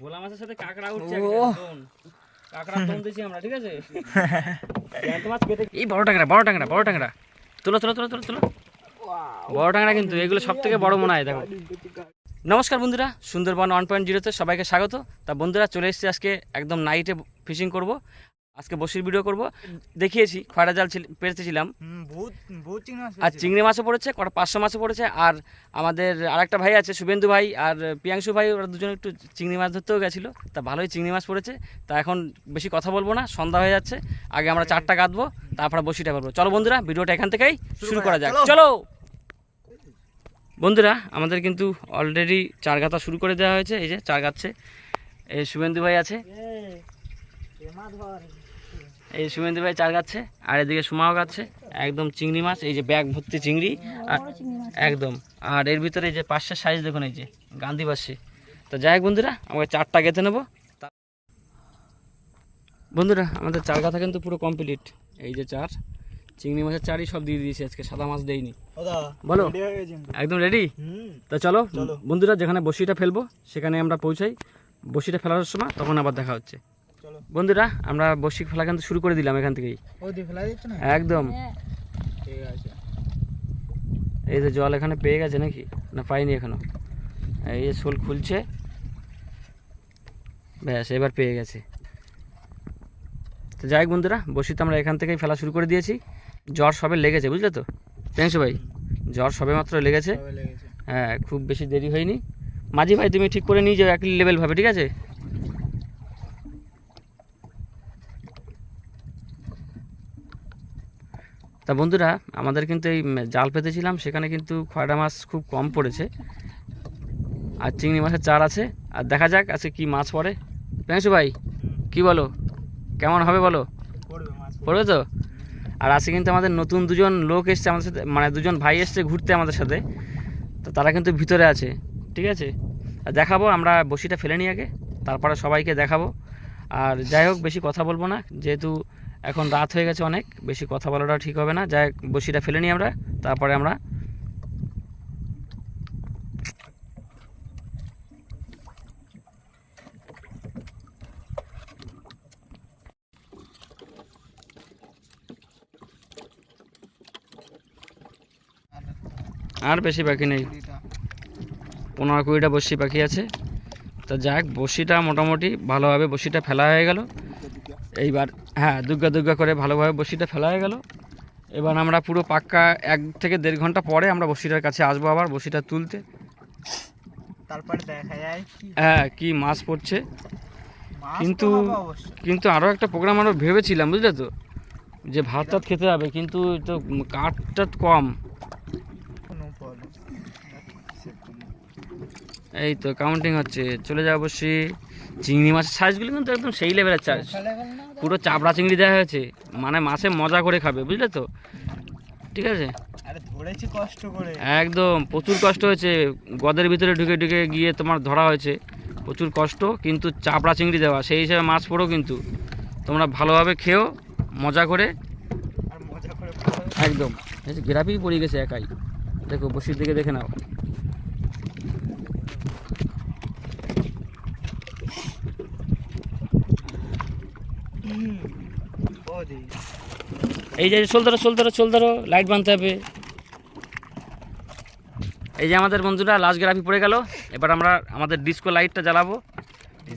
ভোলা মাছের সাথে কাঁকড়া উঠছে। কাঁকড়া দোন দিয়েছি আমরা ঠিক আছে? মাছ কেটে এই বড় টাংরা বড় ট্যাংরা বড় ট্যাংরা। তুলো তুলো তুলো তুলো তুলো। বড় টাংরা কিন্তু এগুলো সব থেকে বড় মনে হয় দেখো। নমস্কার বন্ধুরা সুন্দরবন ওয়ান পয়েন্ট জিরোতে সবাইকে স্বাগত। তা বন্ধুরা চলে এসেছি আজকে একদম নাইটে ফিশিং করব। আজকে বসির ভিডিও করব। দেখিয়েছি খয়রা জাল ছিল- পেরেছিলাম আর চিংড়ি মাছও পড়েছে কটা পাঁচশো মাছও পড়েছে আর আমাদের আরেকটা ভাই আছে শুভেন্দু ভাই আর প্রিয়াংশু ভাই ওরা দুজন একটু চিংড়ি মাছ ধরতেও গেছিল। তা ভালোই চিংড়ি মাছ পড়েছে। তা এখন বেশি কথা বলব না সন্ধ্যা হয়ে যাচ্ছে। আগে আমরা চারটা কাটবো তারপরে বসিটা করব। চলো বন্ধুরা ভিডিওটা এখান থেকেই শুরু করা যাক। চলো। বন্ধুরা আমাদের কিন্তু অলরেডি চার গাতা শুরু করে দেওয়া হয়েছে এই যে চার গাচ্ছে এই শুভেন্দু ভাই আছে। এই শুভেন্দু ভাই চার গাচ্ছে আর এদিকে সুমাও গাচ্ছে একদম চিংড়ি মাছ এই যে ব্যাগ ভর্তি চিংড়ি আর একদম আর এর ভিতরে এই যে পাঁচটা সাইজ দেখুন এই যে গান্ধী পাশে তো যাই হোক বন্ধুরা আমাকে চারটা গেঁথে নেব। বন্ধুরা আমাদের চার গাথা কিন্তু পুরো কমপ্লিট এই যে চার চিংড়ি মাছের চারই সব দিয়ে দিয়েছি আজকে সাদা মাছ দেয়নি বলো? হয়ে গেছি। একদম রেডি হুম, তো চলো। বন্ধুরা যেখানে বসিটা ফেলব সেখানে আমরা পৌঁছাই। বসিটা ফেলার সময় তখন আবার দেখা হচ্ছে। বন্ধুরা আমরা বসি ফেলা কিন্তু শুরু করে দিলাম এখান থেকেই। ফেলা একদম। ঠিক আছে। এই যে জল এখানে পেয়ে গেছে নাকি? না পাইনি এখনও। এই যে শোল খুলছে। ব্যাস এবার পেয়ে গেছে। তো যাই হোক বন্ধুরা বসি তো আমরা এখান থেকেই ফেলা শুরু করে দিয়েছি। জ্বর সবে লেগেছে বুঝলে তো? প্রিয়াংশু ভাই জ্বর সবে মাত্র লেগেছে। হ্যাঁ খুব বেশি দেরি হয়নি। মাঝি ভাই তুমি ঠিক করে নিয়ে যাও এক লেভেল ভাবে ঠিক আছে? তা বন্ধুরা আমাদের কিন্তু এই জাল পেতেছিলাম সেখানে কিন্তু খয়রা মাছ খুব কম পড়েছে। আর চিংড়ি মাছের চার আছে আর দেখা যাক আজকে কি মাছ পড়ে। প্রিয়াংশু ভাই কি বলো? কেমন হবে বলো? পড়বে মাছ পড়বে। পড়বে তো? আর আজকে কিন্তু আমাদের নতুন দুজন লোক এসছে আমাদের সাথে মানে দুজন ভাই এসছে ঘুরতে আমাদের সাথে। তো তারা কিন্তু ভিতরে আছে ঠিক আছে? আর দেখাবো আমরা বসিটা ফেলে নিই আগে তারপরে সবাইকে দেখাবো। আর যাই হোক বেশি কথা বলব না যেহেতু এখন রাত হয়ে গেছে অনেক, বেশি কথা বলাটা ঠিক হবে না। যাই বসিটা ফেলে নিই আমরা, তারপরে আমরা আর বেশি বাকি নেই। পনেরো কুড়িটা বসি পাখি আছে। তা যাক, বসিটা মোটামুটি ভালোভাবে বসিটা ফেলা হয়ে গেল। এইবার হ্যাঁ দুর্গা দুর্গা করে ভালোভাবে বসিটা ফেলা হয়ে গেল। এবার আমরা পুরো পাক্কা এক থেকে দেড় ঘণ্টা পরে আমরা বসিটার কাছে আসব আবার বসিটা তুলতে। তারপরে দেখা যায় হ্যাঁ কি মাছ পড়ছে। কিন্তু- কিন্তু আরও একটা প্রোগ্রাম আরও ভেবেছিলাম বুঝলে তো? যে ভাত টাত খেতে হবে কিন্তু তো কাঠ টাট কম এই তো কাউন্টিং হচ্ছে চলে যাব বসি। চিংড়ি মাছের সাইজগুলো কিন্তু একদম সেই লেভেলের ওটা? পুরো চাপড়া চিংড়ি দেওয়া হয়েছে মানে মাছে মজা করে খাবে বুঝলে তো? ঠিক আছে? একদম প্রচুর কষ্ট হয়েছে। গদের ভিতরে ঢুকে ঢুকে গিয়ে তোমার ধরা হয়েছে। প্রচুর কষ্ট কিন্তু চাপড়া চিংড়ি দেওয়া সেই হিসাবে মাছ পড়ো কিন্তু। তোমরা ভালোভাবে খেও মজা করে। একদম। গ্রাফি পড়ে গেছে একাই। দেখো বসির দিকে দেখে নাও হুম, ও দি। এই যে চল ধরো চল ধরো চল ধরো লাইট বানতে হবে। এই যে আমাদের বন্ধুরা লাস্ট গ্রাফি পড়ে গেল। এবার আমরা আমাদের ডিস্কো লাইটটা জ্বালাবো।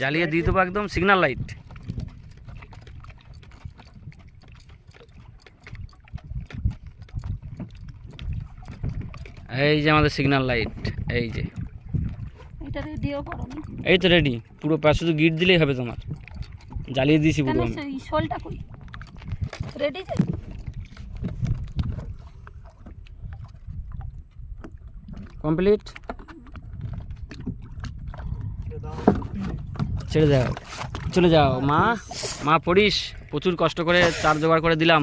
জ্বালিয়ে দিয়ে দেবো একদম সিগনাল লাইট এই যে আমাদের সিগনাল লাইট এই যে। এই তো রেডি পুরো পা শুধু গিট দিলেই হবে তোমার। জ্বালিয়ে দিয়েছি পুরো আমি। Ready complete. ছেড়ে দাও। চলে যাও মা। মা পড়িস। প্রচুর কষ্ট করে চার জোগাড় করে দিলাম।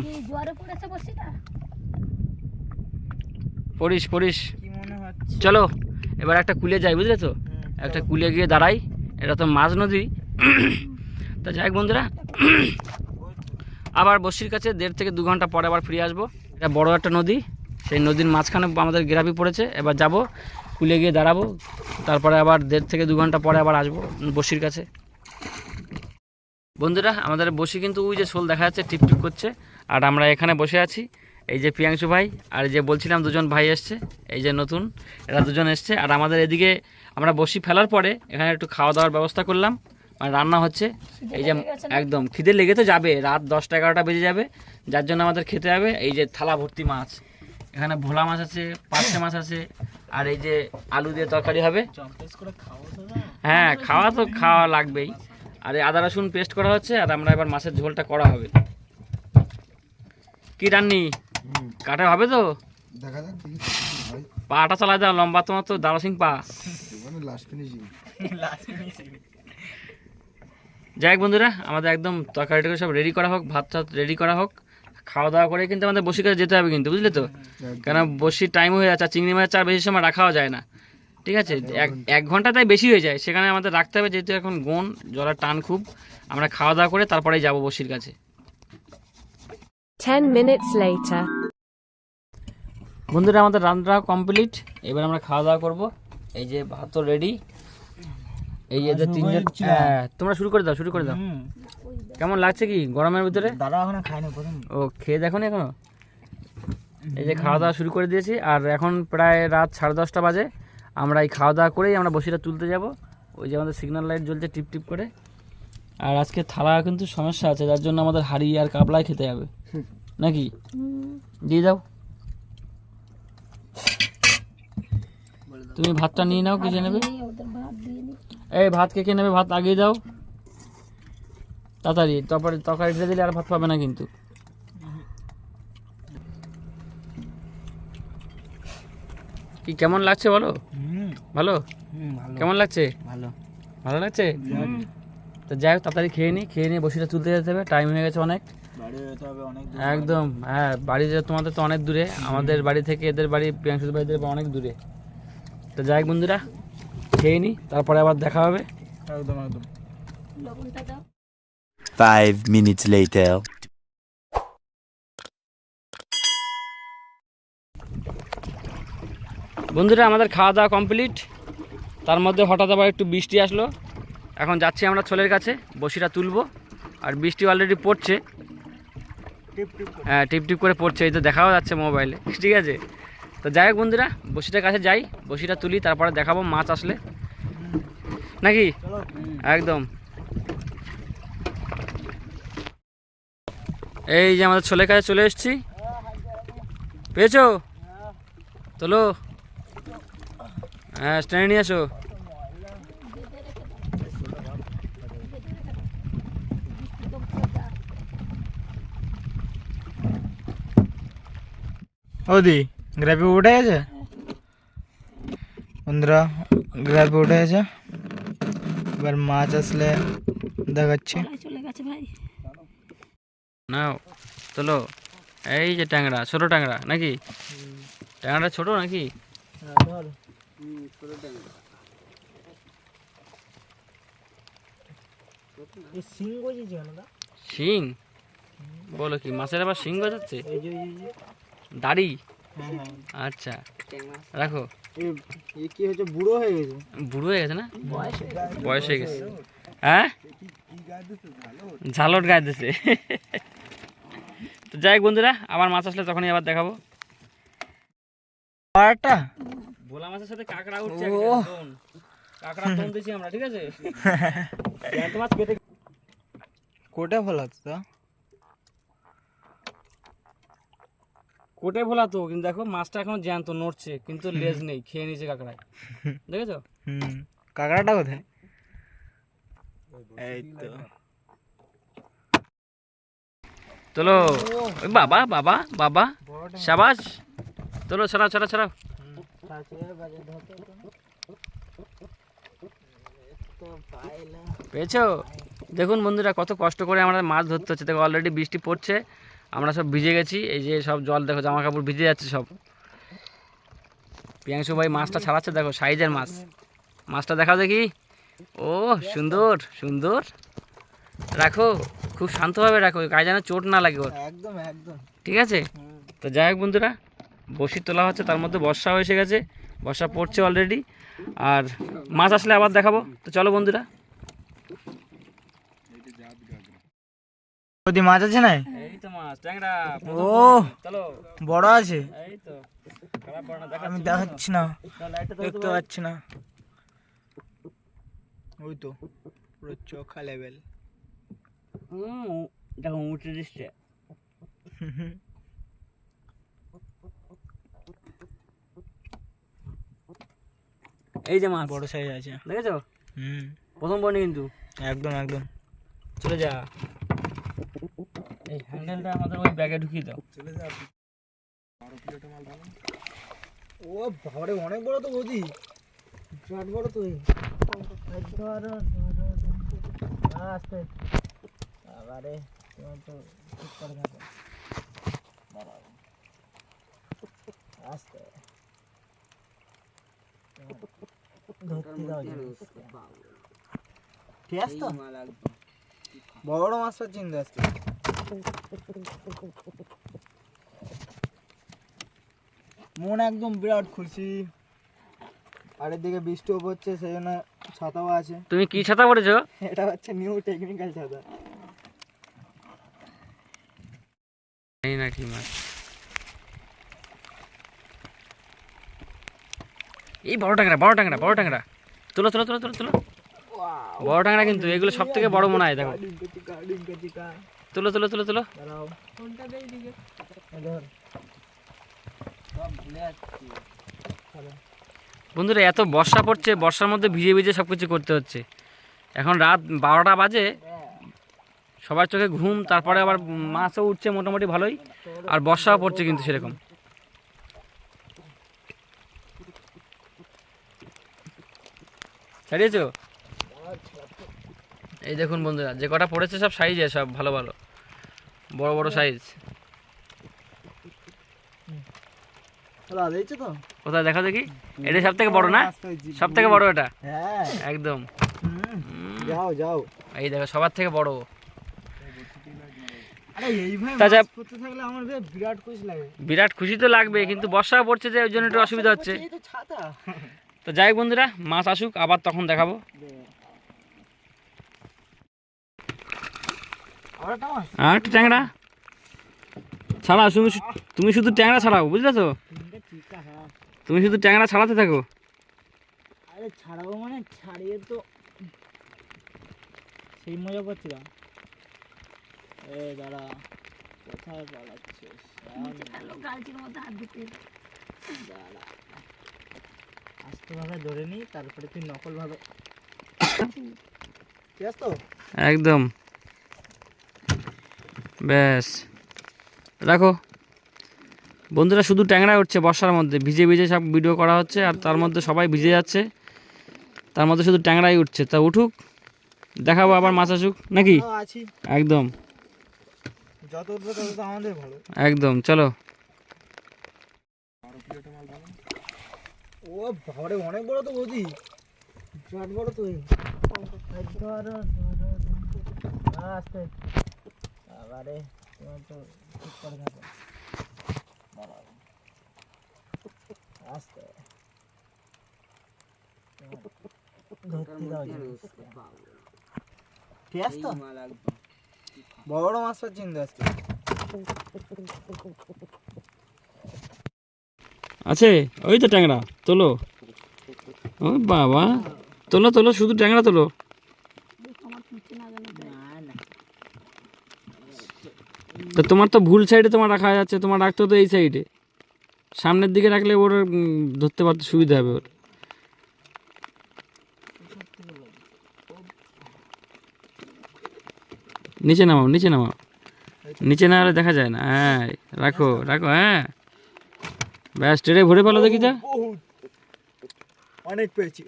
পড়িস পড়িস। কি মনে হচ্ছে? চলো এবার একটা কুলে যাই বুঝলে তো? একটা কুলে গিয়ে দাঁড়াই। এটা তো মাঝ নদী। তা যাই হোক বন্ধুরা। আবার বসির কাছে দেড় থেকে দু ঘণ্টা পরে আবার ফিরে আসব। এটা বড় একটা নদী। সেই নদীর মাঝখানে আমাদের গ্রাফি পড়েছে এবার যাব কুলে গিয়ে দাঁড়াবো তারপরে আবার দেড় থেকে দু ঘণ্টা পরে আবার আসব বসির কাছে। বন্ধুরা আমাদের বসি কিন্তু ওই যে শোল দেখা যাচ্ছে টিপটিপ করছে আর আমরা এখানে বসে আছি এই যে প্রিয়াংশু ভাই আর যে বলছিলাম দুজন ভাই এসছে এই যে নতুন এরা দুজন এসছে আর আমাদের এদিকে আমরা বসি ফেলার পরে এখানে একটু খাওয়া দাওয়ার ব্যবস্থা করলাম মানে রান্না হচ্ছে এই যে একদম খিদে লেগে তো যাবে রাত দশটা এগারোটা বেজে যাবে যার জন্য আমাদের খেতে হবে এই যে থালা ভর্তি মাছ। এখানে ভোলা মাছ আছে পার্শে মাছ আছে আর এই যে আলু দিয়ে তরকারি হবে। চম্পেস করে খাব তো না হ্যাঁ খাওয়া তো খাওয়া লাগবেই। আর এই আদা রসুন পেস্ট করা হচ্ছে আর আমরা এবার মাছের ঝোলটা করা হবে। কি রান্নি? কাটা হবে তো? দেখা যাক দেখি কি পাটা চালা দাও লম্বা তোমার তো দারসিং পা। মানে যাই হোক বন্ধুরা আমাদের একদম তরকারিটাকে সব রেডি করা হোক ভাত টাত রেডি করা হোক। খাওয়া দাওয়া করে কিন্তু আমাদের বসির কাছে যেতে হবে কিন্তু বুঝলে তো? কেন বসির টাইম হয়ে যাচ্ছে আর চিংড়ি মাছ চার বেশি সময় রাখাও যায় না। ঠিক আছে? এক এক ঘণ্টা তাই বেশি হয়ে যায় সেখানে আমাদের রাখতে হবে যেহেতু এখন গোন জলের টান খুব। আমরা খাওয়া দাওয়া করে তারপরেই যাব বসির কাছে। 10 minutes later. বন্ধুরা আমাদের রান্না কমপ্লিট এবার আমরা খাওয়া দাওয়া করব। এই যে ভাত তো রেডি এই যে তিনজন হ্যাঁ তোমরা শুরু করে দাও শুরু করে দাও। কেমন লাগছে কি গরমের ভিতরে? দাদা এখন খায়নি প্রথম ও খেয়ে দেখো না এখনও? এই যে খাওয়া দাওয়া শুরু করে দিয়েছি আর এখন প্রায় রাত সাড়ে দশটা বাজে। আমরা এই খাওয়া দাওয়া করেই আমরা বসিটা তুলতে যাব। ওই যে আমাদের সিগন্যাল লাইট জ্বলছে টিপ টিপ করে। আর আজকে থালা কিন্তু সমস্যা আছে যার জন্য আমাদের হাড়ি আর কাপলায় খেতে হবে। নাকি? দিয়ে দাও। তুমি ভাতটা নিয়ে নাও কিছু নেবে? এই ভাত কে কে নেবে? ভাত আগিয়ে দাও। তাড়াতাড়ি তারপরে তরকারি ঢেলে দিলে আর ভাত পাবে না কিন্তু। কি কেমন লাগছে বলো? হুম। ভালো? কেমন লাগছে? ভালো। ভালো লাগছে? তো যাই হোক তাড়াতাড়ি খেয়ে নিই খেয়ে নিয়ে বসিটা তুলতে যেতে হবে। টাইম হয়ে গেছে অনেক। একদম। হ্যাঁ বাড়ি তোমাদের তো অনেক দূরে। আমাদের বাড়ি থেকে এদের বাড়ি প্রিয়াংশুর বাড়িতে অনেক দূরে। তো যাই বন্ধুরা খেয়ে নিই তারপরে আবার দেখা হবে। একদম একদম। লবণটা দাও Five minutes later. বন্ধুরা আমাদের খাওয়া দাওয়া কমপ্লিট তার মধ্যে হঠাৎ আবার একটু বৃষ্টি আসলো। এখন যাচ্ছি আমরা ছোলের কাছে বসিটা তুলবো। আর বৃষ্টি অলরেডি পড়ছে। টিপ টিপ হ্যাঁ টিপ টিপ করে পড়ছে এই তো দেখাও যাচ্ছে মোবাইলে ঠিক আছে? তো যাই হোক বন্ধুরা বসিটার কাছে যাই বসিটা তুলি তারপরে দেখাবো মাছ আসলে। নাকি? একদম। এই যে আমাদের ছোলের কাছে চলে এসেছি। পেয়েছ? তোলো। হ্যাঁ স্ট্যান্ড নিয়ে আসো ওদি গ্রাফি উঠে গেছে বন্ধুরা গ্রাফি উঠে গেছে এবার মাছ আসলে দেখাচ্ছি। কড়াই চলে গেছে ভাই। নাও তোলো। এই যে ট্যাংরা ছোট ট্যাংরা নাকি? ট্যাংরাটা ছোট নাকি? শিং বলো কি মাছের আবার শিং যে দাড়ি? আচ্ছা। রাখো। কি হয়েছে? বুড়ো হয়ে গেছে? বুড়ো হয়ে গেছে না? বয়স হয়ে গেছে। হ্যাঁ ঝালট। গায়ে দিছে তো যাই বন্ধুরা আবার মাছ আসলে তখনই আবার দেখাবো। ভোলা মাছের সাথে কাঁকড়া উঠছে কাঁকড়া দম আমরা ঠিক আছে? জ্যান্ত মাছ কেটে কোটে ফেলাত তা কোটে ভোলা তো কিন্তু দেখো মাছটা এখন জ্যান্ত নড়ছে কিন্তু লেজ নেই খেয়ে নিয়েছে কাঁকড়ায়। দেখেছ? হুম কাঁকড়াটা কোথায়? এই তো। চলো বাবা বাবা বাবা সাবাস। চলো ছড়াও ছড়াও ছড়াও পেয়েছ? দেখুন বন্ধুরা কত কষ্ট করে আমরা মাছ ধরতে হচ্ছে। দেখো অলরেডি বৃষ্টি পড়ছে। আমরা সব ভিজে গেছি এই যে সব জল দেখো জামা কাপড় ভিজে যাচ্ছে সব। প্রিয়াংশু ভাই মাছটা ছাড়াচ্ছে দেখো সাইজের মাছ। মাছটা দেখাও দেখি। ও সুন্দর সুন্দর। রাখো খুব শান্তভাবে রাখো গায়ে যেন চোট না লাগে ওর। একদম একদম। ঠিক আছে? তো যাই হোক বন্ধুরা বসি তোলা হচ্ছে তার মধ্যে বর্ষাও এসে গেছে বর্ষা পড়ছে অলরেডি আর মাছ আসলে আবার দেখাবো। তো চলো বন্ধুরা। মাছ আছে না মাছ ট্যাংরা ও চলো। বড় আছে। এই তো খারাপ বড় না আমি দেখাচ্ছি না। দেখতে পাচ্ছি না। ওই তো পুরো চোখা লেভেল হুম দেখো উঠে দিচ্ছে। এই যে মাছ। বড় সাইজ আছে। দেখেছ? হুম। প্রথম বর্ণি কিন্তু। একদম একদম। চলে যা। এই হ্যান্ডেলটা আমাদের ওই ব্যাগে ঢুকিয়ে দাও। ও বাবারে অনেক বড় তো বিরাট বড় তো এই। আস্তে বাবারে তোমার তো ঠিক করে থাকো। আস্তে। বড় মাছ কিন্তু আজকে মন একদম বিরাট খুশি। আর এদিকে বৃষ্টিও পড়ছে সেই জন্য ছাতাও আছে। তুমি কি ছাতা পড়েছো? এটা হচ্ছে নিউ টেকনিক্যাল ছাতা। এই নাকি মাছ এই বড় ট্যাংরা বড় ট্যাংরা বড় ট্যাংরা। তুলো তুলো তুলো তুলো তুলো। বড় ট্যাংরা কিন্তু এগুলো সব থেকে বড় মনে হয় দেখো। তুলো তুলো তুলো তুলো। দাঁড়াও। এই ধর সব ভুলে যাচ্ছি চলো। বন্ধুরা এত বর্ষা পড়ছে বর্ষার মধ্যে ভিজে ভিজে সব কিছু করতে হচ্ছে। এখন রাত বারোটা বাজে। সবার চোখে ঘুম তারপরে আবার মাছও উঠছে মোটামুটি ভালোই আর বর্ষাও পড়ছে কিন্তু সেরকম। ছাড়িয়েছো? এই দেখুন বন্ধুরা যে কটা পড়েছে সব সাইজে সব ভালো ভালো। বড় বড় সাইজ তো। কোথায় দেখা? দেখি এটা সব থেকে বড় না? সব থেকে বড় এটা? হ্যাঁ। একদম। যাও যাও। এই দেখো সবার থেকে বড়। আরে এইভাবে তাজা- মাছ করতে থাকলে আমার বেশ বিরাট খুশি লাগে। বিরাট খুশি তো লাগবে কিন্তু বর্ষা পড়ছে যে ওই জন্য একটু অসুবিধা হচ্ছে। তো যাই বন্ধুরা মাছ আসুক আবার তখন দেখাবো। আর একটা ট্যাংরা। ছাড়াও তুমি তুমি শুধু ট্যাংরা ছাড়াও বুঝলে তো হ্যাঁ তুমি শুধু ট্যাংরা ছাড়াতে থাকো। আরে ছাড়াবো মানে ছাড়িয়ে তো সেই মজা পাচ্ছিলাম এ দাঁড়া কোথায় পালাচ্ছিস? আস্তেভাবে ধরে নি তারপরে তুই নকল ভাবে ঠিক আছে তো একদম। ব্যাস। রাখো বন্ধুরা শুধু ট্যাংরা উঠছে বর্ষার মধ্যে। ভিজে ভিজে সব ভিডিও করা হচ্ছে আর তার মধ্যে সবাই ভিজে যাচ্ছে। তার মধ্যে শুধু ট্যাংরাই উঠছে। তা উঠুক দেখাবো আবার মাছ আসুক। নাকি? একদম। একদম চলো। ও অনেক বড় তো বিরাট বড় তো। আস্তে। বাবারে তোমার তো ঠিক করে থাকো। আস্তে। বড় বড় মাছ পাচ্ছি আজকে। আছে ওই তো ট্যাংরা তোলো। ও বাবা তোলো তোলো শুধু ট্যাংরা তোলো আমার পিছনে না জানো তো। না না তো তোমার তো ভুল সাইডে তোমার রাখা যাচ্ছে তোমার রাখতে তো এই সাইডে সামনের দিকে রাখলে ওর ধরতে পারতে সুবিধা হবে ওর। নিচে নামাও নিচে নামাও। নিচে না দেখা যায় না। হ্যাঁ রাখো রাখো হ্যাঁ। ব্যাস ট্রেনে ভরে ফেলো দেখি যা। অনেক পেয়েছি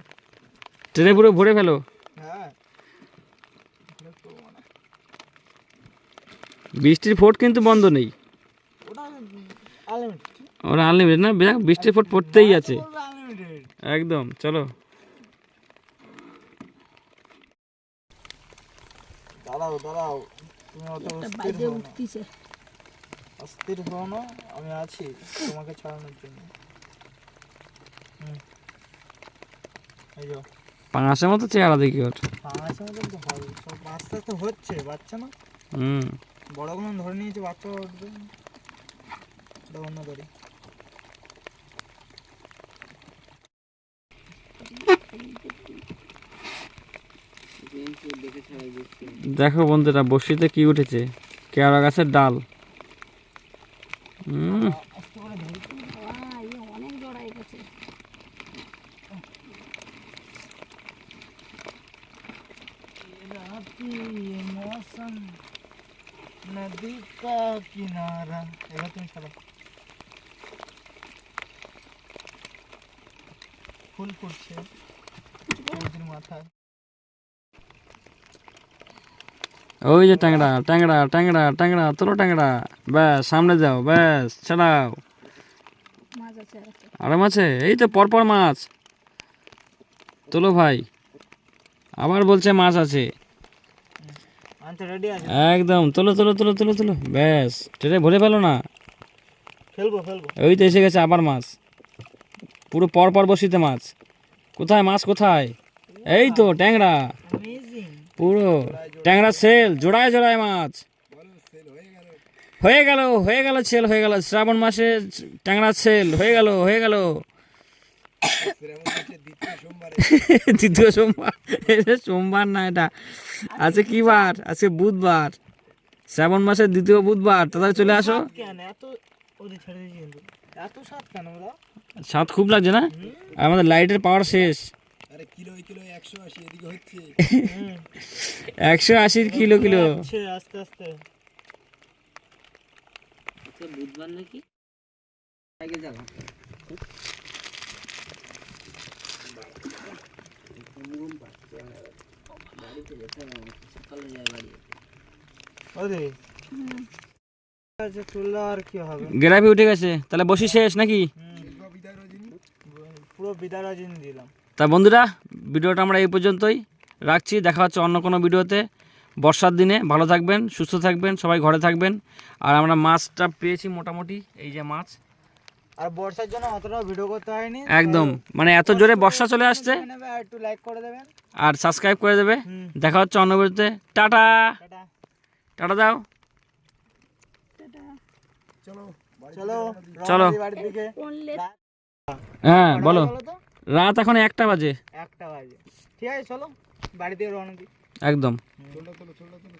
ট্রেনে পুরো ভরে ফেলো। হ্যাঁ। বৃষ্টির ফোট কিন্তু বন্ধ নেই। ওরা আনলিমিটেড না? দেখ, বৃষ্টির ফোট পড়তেই আছে। একদম চলো। দাঁড়াও দাঁড়াও। তুমি অত অস্থির হও না। আমি আছি তোমাকে ছাড়ানোর জন্য। এই যে পাঁচের মতো চেহারা দেখি ওর। পাঁচের মতন তো হবে সব আস্তে আস্তে হচ্ছে বাচ্চা না? হুম। বড়গুলো ধরে নিয়েছে বাচ্চা উঠবে। অন্য করি দেখো বন্ধুরা, বসিতে কি উঠেছে? কেওড়া গাছের ডাল। হুম ফুল ফুটছে। মাথায়। ওই যে ট্যাংরা ট্যাংরা ট্যাংরা ট্যাংরা তোলো ট্যাংরা। ব্যাস সামনে যাও ব্যাস ছাড়াও। মাছ আছে আর একটা। আরাম আছে এই তো পরপর মাছ। তোলো ভাই আবার বলছে মাছ আছে। আছে? একদম তোলো তোলো তোলো তোলো তোলো। ব্যাস ট্রেনে ভরে ফেলো না। ফেলব ফেলব। ওই তো এসে গেছে আবার মাছ। পুরো পর পর বসিতে মাছ। কোথায় মাছ কোথায়? এই তো ট্যাংরা। পুরো। ট্যাংরা সেল জোড়ায় জোড়ায় মাছ। হয়ে গেল হয়ে গেল সেল হয়ে গেল। শ্রাবণ মাসে ট্যাংরা সেল হয়ে গেল হয়ে গেল। দ্বিতীয় সোমবার। এটা সোমবার না এটা। আজকে কি বার? আজকে বুধবার। শ্রাবণ মাসের দ্বিতীয় বুধবার। তাড়াতাড়ি চলে আসো। এত কেন? স্বাদ খুব লাগছে না? আর আমাদের লাইটের পাওয়ার শেষ। আরে কিলো কিলো একশো আশির কিলো কিলো। আস্তে আস্তে। বুধবার নাকি? আগে যাব। আচ্ছা চললে আর কি হবে? গ্রাফি উঠে গেছে। তাহলে বসি শেষ নাকি? পুরো বিদায় রাজিন দিলাম। তা বন্ধুরা ভিডিওটা আমরা এই পর্যন্তই রাখছি। দেখা হচ্ছে অন্য কোনো ভিডিওতে। বর্ষার দিনে ভালো থাকবেন সুস্থ থাকবেন সবাই ঘরে থাকবেন। আর আমরা মাছটা পেয়েছি মোটামুটি এই যে মাছ। আর বর্ষার জন্য অতটা ভিডিও করতে হয়নি। একদম। মানে এত জোরে বর্ষা চলে আসছে। আর একটু লাইক করে দেবেন। আর সাবস্ক্রাইব করে দেবে। দেখা হচ্ছে অন্য ভিডিওতে। টাটা। টাটা। টাটা দাও। চলো চলো। বাড়ির দিকে লেপ হ্যাঁ বলো। রাত এখন একটা বাজে। একটা বাজে। ঠিক আছে চলো বাড়িতে রওনা দিই। একদম। চলো চলো চলো চলো